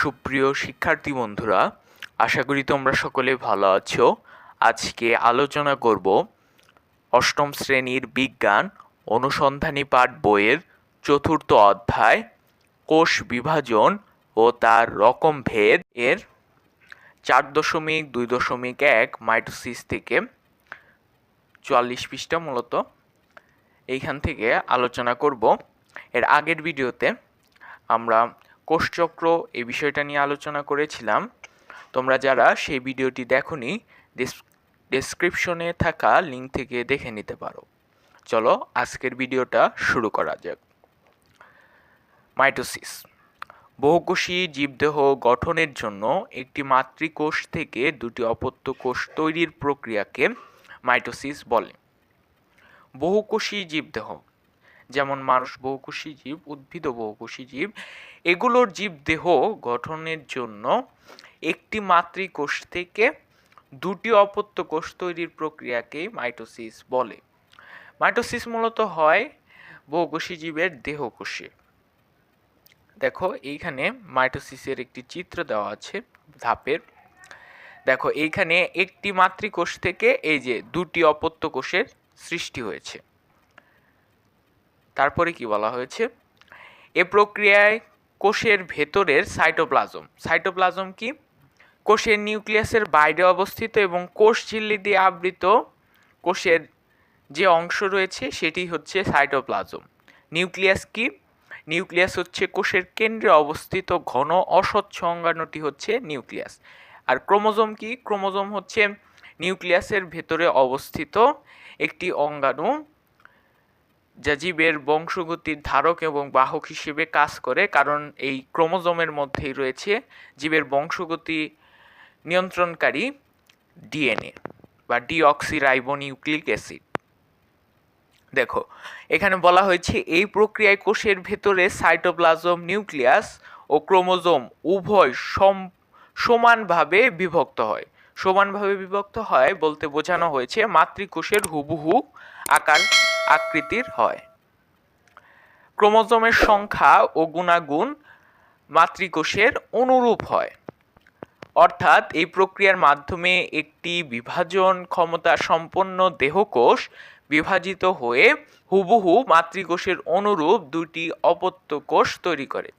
সুপ্রিয় শিক্ষার্থী বন্ধুরা, আশা করি তোমরা সকলে ভালো আছো। আজকে আলোচনা করব অষ্টম শ্রেণির বিজ্ঞান অনুসন্ধানী পাঠ বইয়ের চতুর্থ অধ্যায়, কোষ বিভাজন ও তার রকম ভেদ এর চার দশমিক দুই দশমিক এক মাইটোসিস থেকে চুয়াল্লিশ পৃষ্ঠা মূলত। এইখান থেকে আলোচনা করব। এর আগের ভিডিওতে আমরা কোষচক্র এই বিষয়টা নিয়ে আলোচনা করেছিলাম। তোমরা যারা সেই ভিডিওটি দেখোনি ডেসক্রিপশনে থাকা লিঙ্ক থেকে দেখে নিতে পারো। চলো আজকের ভিডিওটা শুরু করা যাক। মাইটোসিস। বহুকোষী জীবদেহ গঠনের জন্য একটি মাতৃকোষ থেকে দুটি অপত্য কোষ তৈরির প্রক্রিয়াকে মাইটোসিস বলে। বহুকোষী জীবদেহ যেমন মানুষ বহুকোষী জীব উদ্ভিদ বহুকোষী জীব, এগুলোর জীবদেহ গঠনের জন্য একটি মাতৃকোষ থেকে দুটি অপত্য কোষ তৈরির প্রক্রিয়াকেই মাইটোসিস বলে। মাইটোসিস মূলত হয় বহুকোষী জীবের দেহকোষে দেখো, এইখানে মাইটোসিসের একটি চিত্র দেওয়া আছে ধাপের। দেখো, এইখানে একটি মাতৃকোষ থেকে এই যে দুটি অপত্য কোষের সৃষ্টি হয়েছে। তারপরে কি বলা হয়েছে? এ প্রক্রিয়ায় কোষের ভেতরের সাইটোপ্লাজম। সাইটোপ্লাজম কি? কোষের নিউক্লিয়াসের বাইরে অবস্থিত এবং কোষ ঝিল্লি দিয়ে আবৃত কোষের যে অংশ রয়েছে, সেটি হচ্ছে সাইটোপ্লাজম। নিউক্লিয়াস কি? নিউক্লিয়াস হচ্ছে কোষের কেন্দ্রে অবস্থিত ঘন অস্বচ্ছ অঙ্গাণুটি হচ্ছে নিউক্লিয়াস। আর ক্রোমোজোম কি? ক্রোমোজোম হচ্ছে নিউক্লিয়াসের ভেতরে অবস্থিত একটি অঙ্গাণু যা জীবের বংশগতির ধারক এবং বাহক হিসেবে কাজ করে, কারণ এই ক্রোমোজোমের মধ্যেই রয়েছে জীবের বংশগতি নিয়ন্ত্রণকারী ডিএনএ বা ডিঅক্সিরাইবোনিউক্লিক অ্যাসিড। দেখো, এখানে বলা হয়েছে এই প্রক্রিয়ায় কোষের ভেতরে সাইটোপ্লাজম, নিউক্লিয়াস ও ক্রোমোজোম উভয় সম, সমানভাবে বিভক্ত হয়। সমানভাবে বিভক্ত হয় বলতে বোঝানো হয়েছে মাতৃকোষের হুবহু আকার আকৃতির হয়। ক্রোমোজোমের সংখ্যা ও গুণাগুণ মাতৃকোষের অনুরূপ হয়। অর্থাৎ এই প্রক্রিয়ার মাধ্যমে একটি বিভাজন ক্ষমতা সম্পন্ন দেহকোষ বিভাজিত হয়ে হুবহু মাতৃকোষের অনুরূপ দুটি অপত্য কোষ তৈরি করে।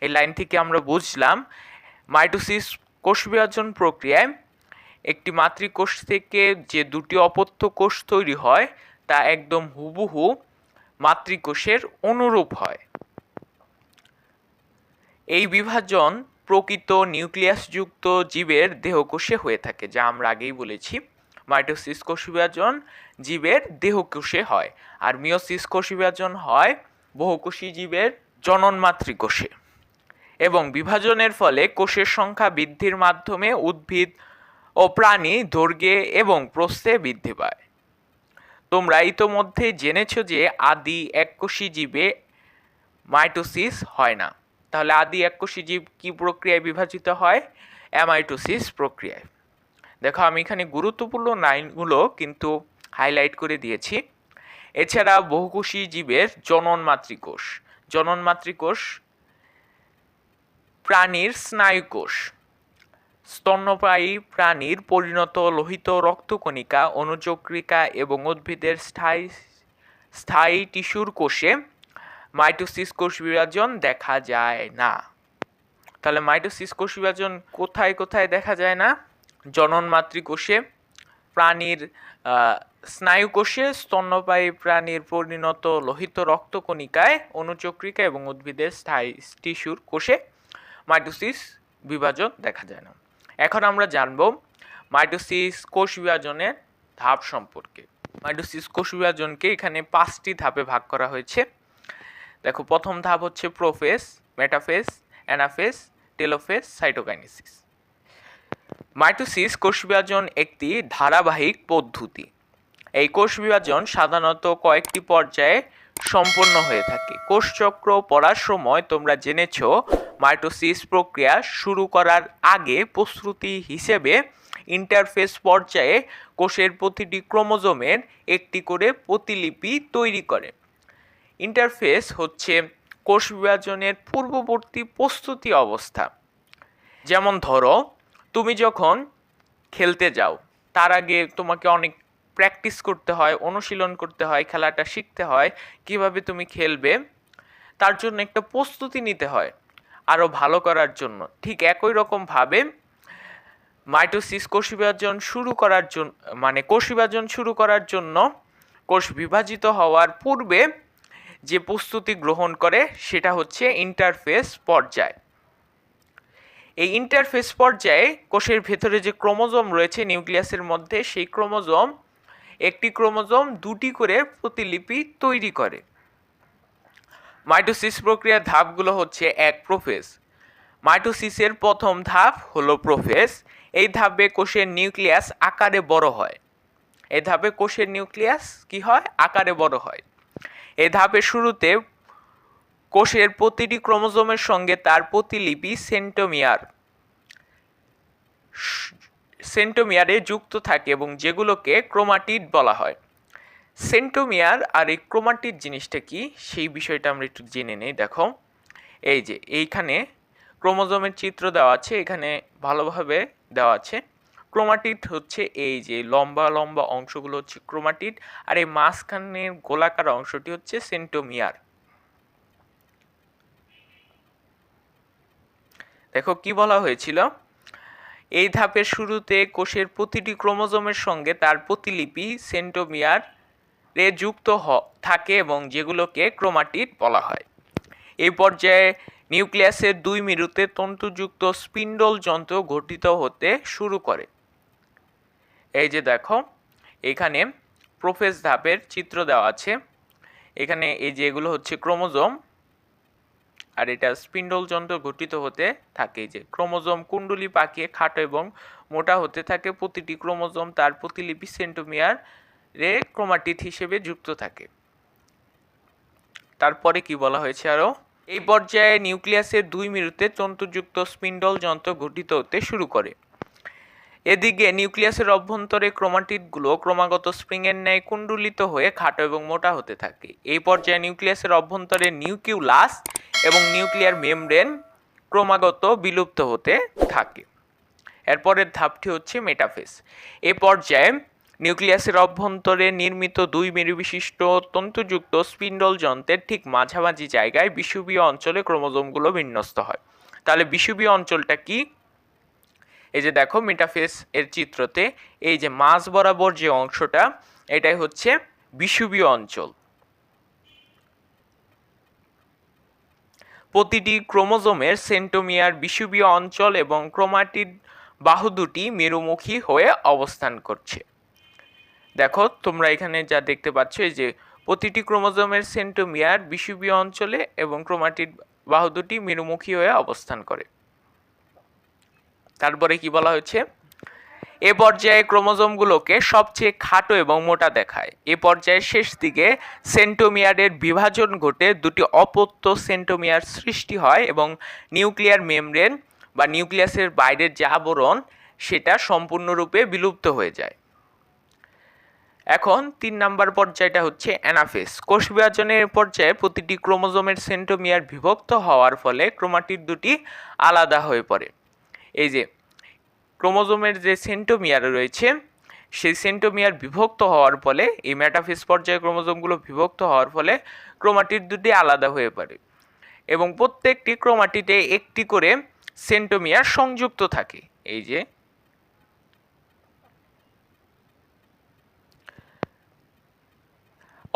এই লাইন থেকে আমরা বুঝলাম, মাইটোসিস কোষ বিভাজন প্রক্রিয়ায় একটি মাতৃকোষ থেকে যে দুটি অপত্য কোষ তৈরি হয় তা একদম হুবহু মাতৃকোষের অনুরূপ হয়। এই বিভাজন প্রকৃত নিউক্লিয়াসযুক্ত জীবের দেহকোষে হয়ে থাকে, যা আমরা আগেই বলেছি। মাইটোসিস কোষ বিভাজন জীবের দেহকোষে হয় আর মিওসিস কোষ বিভাজন হয় বহুকোষী জীবের জনন মাতৃকোষে। এবং বিভাজনের ফলে কোষের সংখ্যা বৃদ্ধির মাধ্যমে উদ্ভিদ ও প্রাণী দৈর্ঘ্যে এবং প্রস্থে বৃদ্ধি পায়। তোমরা ইতোমধ্যে জেনেছো যে আদি এককোষী জীবে মাইটোসিস হয় না। তাহলে আদি এককোষী জীব কি প্রক্রিয়ায় বিভাজিত হয়? অ্যামাইটোসিস প্রক্রিয়ায়। দেখো, আমি এখানে গুরুত্বপূর্ণ লাইনগুলো কিন্তু হাইলাইট করে দিয়েছি। এছাড়া বহুকোষী জীবের জনন মাতৃকোষ। জনন মাতৃকোষ প্রাণীর স্নায়ুকোষ। স্তন্যপায়ী প্রাণীর পরিণত লোহিত রক্তকণিকা, অনুচক্রিকা এবং উদ্ভিদের স্থায়ী স্থায়ী টিস্যুর কোষে মাইটোসিস কোষ বিভাজন দেখা যায় না। তাহলে মাইটোসিস কোষ বিভাজন কোথায় কোথায় দেখা যায় না? জনন মাতৃকোষে প্রাণীর স্নায়ুকোষে স্তন্যপায়ী প্রাণীর পরিণত লোহিত রক্তকণিকায় অনুচক্রিকা এবং উদ্ভিদের স্থায়ী টিস্যুর কোষে মাইটোসিস বিভাজন দেখা যায় না। এখন আমরা জানব মাইটোসিস কোষ বিভাজনের ধাপ সম্পর্কে। মাইটোসিস কোষ বিভাজনকে এখানে পাঁচটি ধাপে ভাগ করা হয়েছে। দেখো, প্রথম ধাপ হচ্ছে prophase, metaphase, anaphase, telophase, cytokinesis. Mitosis কোষ বিভাজন একটি ধারাবাহিক পদ্ধতি। এই কোষ বিভাজন সাধারণত কয়েকটি পর্যায়ে সম্পন্ন হয়ে থাকে। কোষচক্র পড়ার সময় তোমরা জেনেছ মাইটোসিস প্রক্রিয়া শুরু করার আগে প্রস্তুতি হিসেবে ইন্টারফেস পর্যায়ে কোষের প্রতিটি ক্রোমোজোমের একটি করে প্রতিলিপি তৈরি করে। ইন্টারফেস হচ্ছে কোষ বিভাজনের পূর্ববর্তী প্রস্তুতি অবস্থা। যেমন ধরো, তুমি যখন খেলতে যাও, তার আগে তোমাকে অনেক প্র্যাকটিস করতে হয়, অনুশীলন করতে হয়, খেলাটা শিখতে হয়, কীভাবে তুমি খেলবে, তার জন্য একটা প্রস্তুতি নিতে হয়। আরও ভালো করার জন্য। ঠিক একই রকমভাবে মাইটোসিস কোষ বিভাজন শুরু করার জন্য মানে কোষ বিভাজন শুরু করার জন্য কোষ বিভাজিত হওয়ার পূর্বে যে প্রস্তুতি গ্রহণ করে সেটা হচ্ছে ইন্টারফেস পর্যায়। এই ইন্টারফেস পর্যায়ে কোষের ভেতরে যে ক্রোমোজোম রয়েছে নিউক্লিয়াসের মধ্যে, সেই ক্রোমোজোম একটি ক্রোমোজোম দুটি করে প্রতিলিপি তৈরি করে। মাইটোসিস প্রক্রিয়ার ধাপগুলো হচ্ছে এক প্রোফেজ। মাইটোসিসের প্রথম ধাপ হলো প্রোফেজ। এই ধাপে কোষের নিউক্লিয়াস আকারে বড় হয়। এই ধাপে কোষের নিউক্লিয়াস কি হয়? আকারে বড় হয়। এই ধাপের শুরুতে কোষের প্রতিটি ক্রোমোজোমের সঙ্গে তার প্রতিলিপি সেন্টোমিয়ার, সেন্টোমিয়ারে যুক্ত থাকে এবং যেগুলোকে ক্রোমাটিড বলা হয়। সেন্টোমিয়ার আর এই ক্রোমাটিড জিনিসটা কি? সেই বিষয়টা আমরা একটু জেনে নেই, দেখো। এই যে, এইখানে ক্রোমোজোমের চিত্র দেওয়া আছে, এখানে ভালোভাবে দেওয়া আছে। ক্রোমাটিড হচ্ছে এই যে, লম্বা লম্বা অংশগুলো হচ্ছে ক্রোমাটিড, আর এই মাঝখানের গোলাকার অংশটি হচ্ছে সেন্টোমিয়ার। দেখো কি বলা হয়েছিল? এই ধাপের শুরুতে কোষের প্রতিটি ক্রোমোজোমের সঙ্গে তার প্রতিলিপি সেন্টোমিয়ার যুক্ত থাকে এবং যেগুলোকে ক্রোমাটিড বলা হয়। এই পর্যায়ে নিউক্লিয়াসের দুই মেরুতে তন্তুযুক্ত স্পিন্ডল যন্ত্র গঠিত হতে শুরু করে। এই যে দেখো, এখানে প্রোফেস ধাপের চিত্র দেওয়া আছে। এখানে এই যে এগুলো হচ্ছে ক্রোমোজোম, আর এটা স্পিন্ডল যন্ত্র গঠিত হতে থাকে। যে ক্রোমোজোম কুণ্ডলি পাকিয়ে খাটো এবং মোটা হতে থাকে। প্রতিটি ক্রোমোজোম তার প্রতিলিপি সেন্টোমিয়ার রে ক্রোমাটিড হিসেবে যুক্ত থাকে। তারপরে কি বলা হয়েছে আরও এই পর্যায়ে নিউক্লিয়াসের দুই মেরুতে তন্তুযুক্ত স্পিন্ডল যন্ত্র গঠিত হতে শুরু করে। এদিকে নিউক্লিয়াসের অভ্যন্তরে ক্রোমাটিডগুলো ক্রমাগত স্প্রিংয়ের ন্যায় কুণ্ডলিত হয়ে খাটো এবং মোটা হতে থাকে। এই পর্যায়ে নিউক্লিয়াসের অভ্যন্তরে নিউক্লিউলাস এবং নিউক্লিয়ার মেমব্রেন ক্রমাগত বিলুপ্ত হতে থাকে। এরপরের ধাপটি হচ্ছে মেটাফেস এ পর্যায়ে নিউক্লিয়াসের অভ্যন্তরে নির্মিত দুই মেরু বিশিষ্ট তন্তুযুক্ত স্পিন্ডল যন্ত্রের ঠিক মাঝামাঝি জায়গায় বিষুবীয় অঞ্চলে ক্রোমোজোমগুলো বিন্যস্ত হয়। তাহলে বিষুবীয় অঞ্চলটা কি? এই যে দেখো মেটাফেস এর চিত্রতে এই যে মাঝ বরাবর যে অংশটা, এটাই হচ্ছে বিষুবীয় অঞ্চল। প্রতিটি ক্রোমোজোমের সেন্টোমিয়ার বিষুবীয় অঞ্চল এবং ক্রোমাটিড বাহু দুটি মেরুমুখী হয়ে অবস্থান করছে। দেখো, তোমরা এখানে যা দেখতে পাচ্ছ এই যে প্রতিটি ক্রোমোজোমের সেন্টোমিয়ার বিষুবীয় অঞ্চলে এবং ক্রোমাটিড বাহু দুটি মেরুমুখী হয়ে অবস্থান করে। তারপরে কি বলা হয়েছে? এ পর্যায়ে ক্রোমোজোমগুলোকে সবচেয়ে খাটো এবং মোটা দেখায়। এ পর্যায়ের শেষ দিকে সেন্টোমিয়ারের বিভাজন ঘটে দুটি অপত্য সেন্টোমিয়ার সৃষ্টি হয় এবং নিউক্লিয়ার মেমব্রেন বা নিউক্লিয়াসের বাইরের যে আবরণ, সেটা সম্পূর্ণরূপে বিলুপ্ত হয়ে যায়। এখন তিন নাম্বার পর্যায়টা হচ্ছে অ্যানাফেস। কোষ বিভাজনের পর্যায়ে প্রতিটি ক্রোমোজোমের সেন্টোমিয়ার বিভক্ত হওয়ার ফলে ক্রোমাটির দুটি আলাদা হয়ে পড়ে। এই যে, ক্রোমোজোমের যে সেন্টোমিয়ার রয়েছে, সেই সেন্টোমিয়ার বিভক্ত হওয়ার ফলে, এই ম্যাটাফেস পর্যায়ে ক্রোমোজোমগুলো বিভক্ত হওয়ার ফলে ক্রোমাটির দুটি আলাদা হয়ে পড়ে এবং প্রত্যেকটি ক্রোমাটিতে একটি করে সেন্টোমিয়ার সংযুক্ত থাকে। এই যে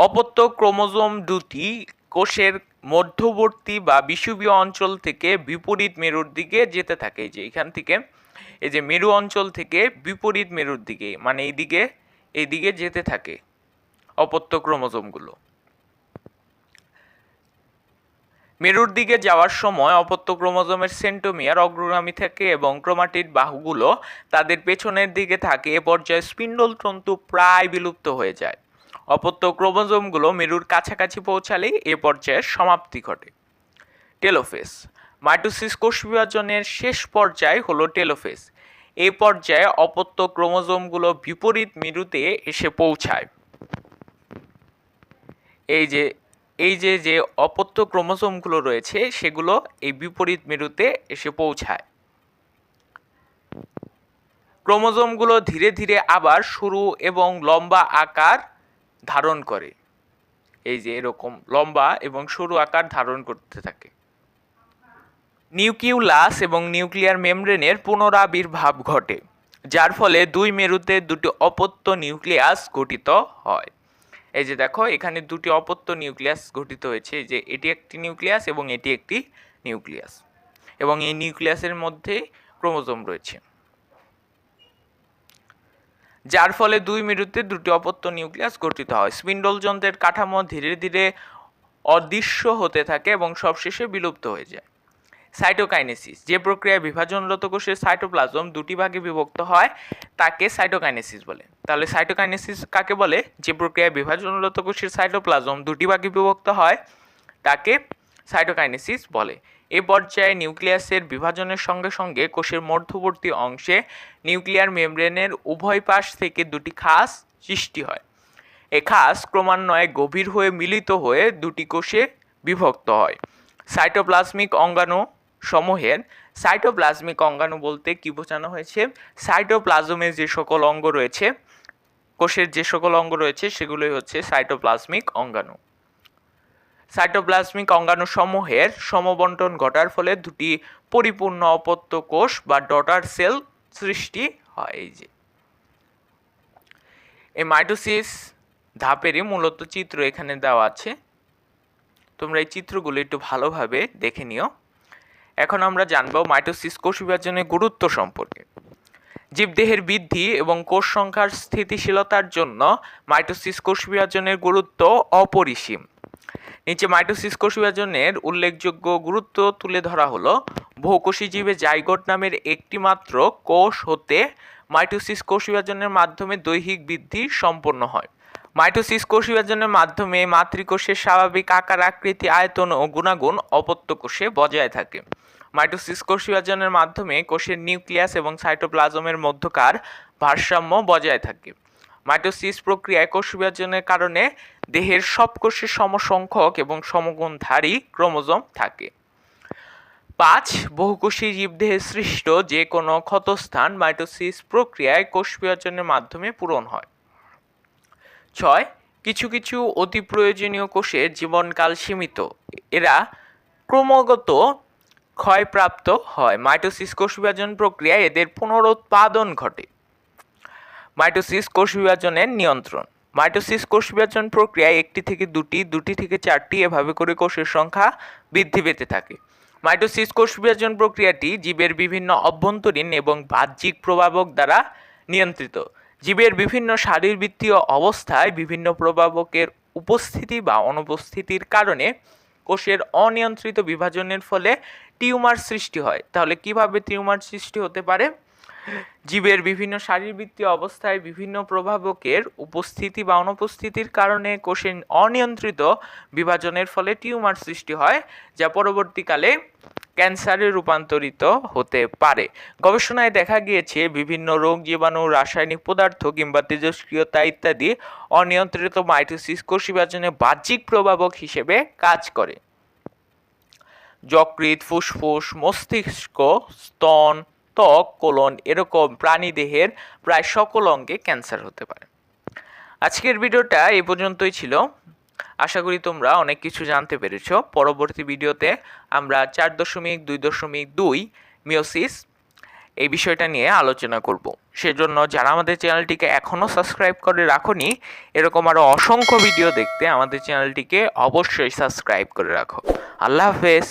অপত্য ক্রোমোজোম দুটি কোষের মধ্যবর্তী বা বিষুবীয় অঞ্চল থেকে বিপরীত মেরুর দিকে যেতে থাকে। যে এখান থেকে, এই যে মেরু অঞ্চল থেকে বিপরীত মেরুর দিকে মানে এইদিকে এইদিকে যেতে থাকে অপত্য ক্রোমোজোমগুলো। মেরুর দিকে যাওয়ার সময় অপত্য ক্রোমোজোমের সেন্টোমিয়ার অগ্রগামী থাকে এবং ক্রোমাটিড বাহুগুলো তাদের পেছনের দিকে থাকে। এ পর্যায়ে স্পিন্ডল তন্তু প্রায় বিলুপ্ত হয়ে যায়। অপত্য ক্রোমোজোমগুলো মেরুর কাছাকাছি পৌঁছালেই এ পর্যায়ের সমাপ্তি ঘটে। টেলোফেস। মাইটোসিস কোষ বিভাজনের শেষ পর্যায় হলো টেলোফেস। এ পর্যায়ে অপত্য ক্রোমোজোমগুলো বিপরীত মেরুতে এসে পৌঁছায়। এই যে এই যে যে অপত্য ক্রোমোজোমগুলো রয়েছে, সেগুলো এই বিপরীত মেরুতে এসে পৌঁছায়। ক্রোমোজোমগুলো ধীরে ধীরে আবার সরু এবং লম্বা আকার ধারণ করে। এই যে এরকম লম্বা এবং সরু আকার ধারণ করতে থাকে। নিউক্লিউলাস এবং নিউক্লিয়ার মেমব্রেনের পুনরাবির্ভাব ঘটে, যার ফলে দুই মেরুতে দুটি অপত্য নিউক্লিয়াস গঠিত হয়। এই যে দেখো, এখানে দুটি অপত্য নিউক্লিয়াস গঠিত হয়েছে। যে এটি একটি নিউক্লিয়াস এবং এটি একটি নিউক্লিয়াস। এবং এই নিউক্লিয়াসের মধ্যে ক্রোমোজোম রয়েছে। যার ফলে দুই মেরুতে দুটি অপত্য নিউক্লিয়াস গঠিত হয়। স্পিন্ডল যন্ত্রের কাঠামো ধীরে ধীরে অদৃশ্য হতে থাকে এবং সবশেষে বিলুপ্ত হয়ে যায়। সাইটোকাইনেসিস, যে প্রক্রিয়ায় বিভাজনরত কোষের সাইটোপ্লাজম দুটি ভাগে বিভক্ত হয়, তাকে সাইটোকাইনেসিস বলে। তাহলে সাইটোকাইনেসিস কাকে বলে? যে প্রক্রিয়ায় বিভাজনরত কোষের সাইটোপ্লাজম দুটি ভাগে বিভক্ত হয়, তাকে সাইটোকাইনেসিস বলে। এ পর্যায়ে নিউক্লিয়াসের বিভাজনের সঙ্গে সঙ্গে কোষের মধ্যবর্তী অংশে নিউক্লিয়ার মেমব্রেনের উভয় পাশ থেকে দুটি খাস সৃষ্টি হয়। এ খাস ক্রমান্বয়ে গভীর হয়ে মিলিত হয়ে দুটি কোষে বিভক্ত হয়। সাইটোপ্লাজমিক অঙ্গাণু সমূহের সাইটোপ্লাজমিক অঙ্গাণু বলতে কি বোঝানো হয়েছে? সাইটোপ্লাজমে যে সকল অঙ্গ রয়েছে, কোষের যে সকল অঙ্গ রয়েছে সেগুলোই হচ্ছে সাইটোপ্লাজমিক অঙ্গাণু। সাইটোপ্লাজমিক অঙ্গাণু সমূহের সমবন্টন ঘটার ফলে দুটি পরিপূর্ণ অপত্য কোষ বা ডটার সেল সৃষ্টি হয়। এই যে, এই মাইটোসিস ধাপেরই মূলত চিত্র এখানে দেওয়া আছে। তোমরা এই চিত্রগুলো একটু ভালোভাবে দেখে নিও। এখন আমরা জানব মাইটোসিস কোষ বিভাজনের গুরুত্ব সম্পর্কে। জীবদেহের বৃদ্ধি এবং কোষ সংখ্যার স্থিতিশীলতার জন্য মাইটোসিস কোষ বিভাজনের গুরুত্ব অপরিসীম। নিচে মাইটোসিস কোষ বিভাজনের উল্লেখযোগ্য গুরুত্ব তুলে ধরা হলো, বহুকোষী জীবে জাইগোট নামের একটি মাত্র কোষ হতে মাইটোসিস কোষ বিভাজনের মাধ্যমে দৈহিক বৃদ্ধি সম্পন্ন হয়। মাইটোসিস কোষ বিভাজনের মাধ্যমে মাতৃকোষের স্বাভাবিক আকার, আকৃতি, আয়তন ও গুণাগুণ অপত্য কোষে বজায় থাকে। মাইটোসিস কোষ বিভাজনের মাধ্যমে কোষের নিউক্লিয়াস এবং সাইটোপ্লাজমের মধ্যকার ভারসাম্য বজায় থাকে। মাইটোসিস প্রক্রিয়ায় কোষ বিভাজনের কারণে দেহের সব কোষে সমসংখ্যক এবং সমগুণধারী ক্রোমোজোম থাকে। পাঁচ, বহুকোষী জীবদেহে সৃষ্ট যে কোনো ক্ষতস্থান মাইটোসিস প্রক্রিয়ায় কোষ বিভাজনের মাধ্যমে পূরণ হয়। ছয়, কিছু কিছু অতি প্রয়োজনীয় কোষের জীবনকাল সীমিত। এরা ক্রমাগত ক্ষয়প্রাপ্ত হয়। মাইটোসিস কোষ বিভাজন প্রক্রিয়ায় এদের পুনরুৎপাদন ঘটে। মাইটোসিস কোষ বিভাজনের নিয়ন্ত্রণ। মাইটোসিস কোষ বিভাজন প্রক্রিয়ায় একটি থেকে দুটি দুটি থেকে চারটি এভাবে করে কোষের সংখ্যা বৃদ্ধি পেতে থাকে। মাইটোসিস কোষ বিভাজন প্রক্রিয়াটি জীবের বিভিন্ন অভ্যন্তরীণ এবং বাহ্যিক প্রভাবক দ্বারা নিয়ন্ত্রিত। জীবের বিভিন্ন শারীরবৃত্তীয় অবস্থায় বিভিন্ন প্রভাবকের উপস্থিতি বা অনুপস্থিতির কারণে কোষের অনিয়ন্ত্রিত বিভাজনের ফলে টিউমার সৃষ্টি হয়। তাহলে কীভাবে টিউমার সৃষ্টি হতে পারে? জীবের বিভিন্ন শারীরবৃত্তীয় অবস্থায় বিভিন্ন প্রভাবকের উপস্থিতি বা অনুপস্থিতির কারণে কোষের অনিয়ন্ত্রিত বিভাজনের ফলে টিউমার সৃষ্টি হয়, যা পরবর্তীকালে ক্যান্সারে রূপান্তরিত হতে পারে। গবেষণায় দেখা গিয়েছে বিভিন্ন রোগ, জীবাণু, রাসায়নিক পদার্থ কিংবা তেজস্ক্রিয়তা ইত্যাদি অনিয়ন্ত্রিত মাইটোসিস কোষ বিভাজনে বাহ্যিক প্রভাবক হিসেবে কাজ করে। যকৃৎ, ফুসফুস, মস্তিষ্ক, স্তন ত্বক, কোলন এরকম প্রাণীদেহের প্রায় সকল অঙ্গে ক্যান্সার হতে পারে। আজকের ভিডিওটা এই পর্যন্তই ছিল। আশা করি তোমরা অনেক কিছু জানতে পেরেছ। পরবর্তী ভিডিওতে আমরা চার দশমিক দুই দশমিক দুই মিওসিস এই বিষয়টা নিয়ে আলোচনা করব। সেজন্য যারা আমাদের চ্যানেলটিকে এখনও সাবস্ক্রাইব করে রাখোনি, এরকম আরও অসংখ্য ভিডিও দেখতে আমাদের চ্যানেলটিকে অবশ্যই সাবস্ক্রাইব করে রাখো। আল্লাহ হাফেজ।